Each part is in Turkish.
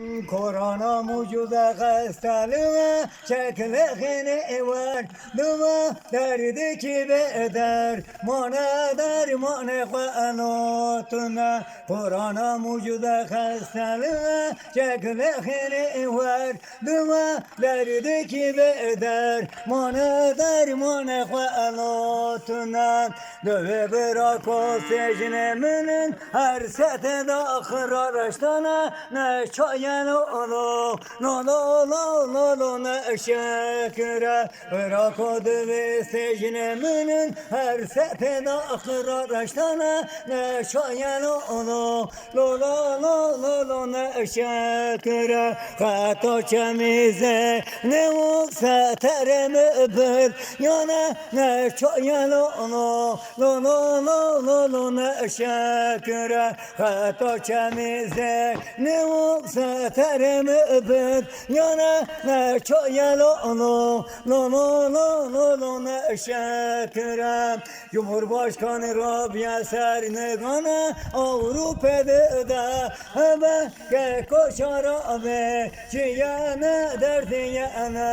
Korona mucuza hastalığı çekleğini var Dua derdi ki beder Mona dermanı kanotuna Korona mucuza hastalığı çekleğini var Dua derdi ki beder Mona dermanı kanotuna Döve bırak o secneminin Her sete de akır araçtana Ne çayen olo No no no ne şekere Bırak o döve secneminin Her sete de akır araçtana Ne çayen olo Lo lo lo lo lo ne şekere Kato çemize Ne olsa teremi bir Yana ne çayen olo Lo lo lo lo lo ne şekere Kato çemize Ne olsa teremi bir Yana ne çayen olo Lo lo lo lo lo ne şekere Cumhurbaşkanı Rabia Sernegana Avrupa'da da Hebe ke koşar abi Ciyane derdi yana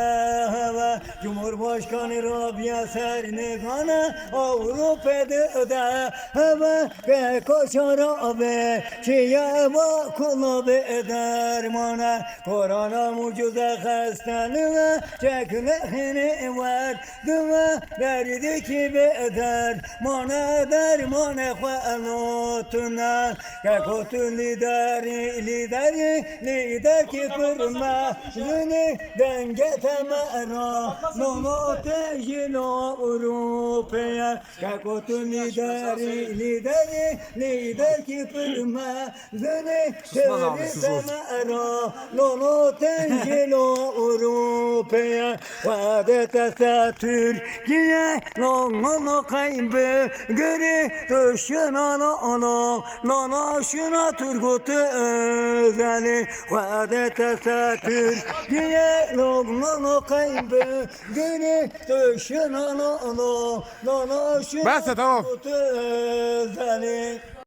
hebe Cumhurbaşkanı Rabia Sernegana Avrupa'da da Hebe ke koşar abi Ciyane kulu eder mana. Korona mucize hastalığı Çeklehini var Dua derdi ki eder Mana dermanı khalotuna Kakotu lideri lideri Lider ki fırma Zini denge temera Nono tejino Europea lideri lideri Lider ki fırma Zini Susmaz abi, denge sus. temera Nono tejino Europea Vadete Türkiye Nono kaybı Geri dışına ono Nono şuna Turgut Özeli. Vadete Türkiye Nono kaybı Tamam. Turgut Özeli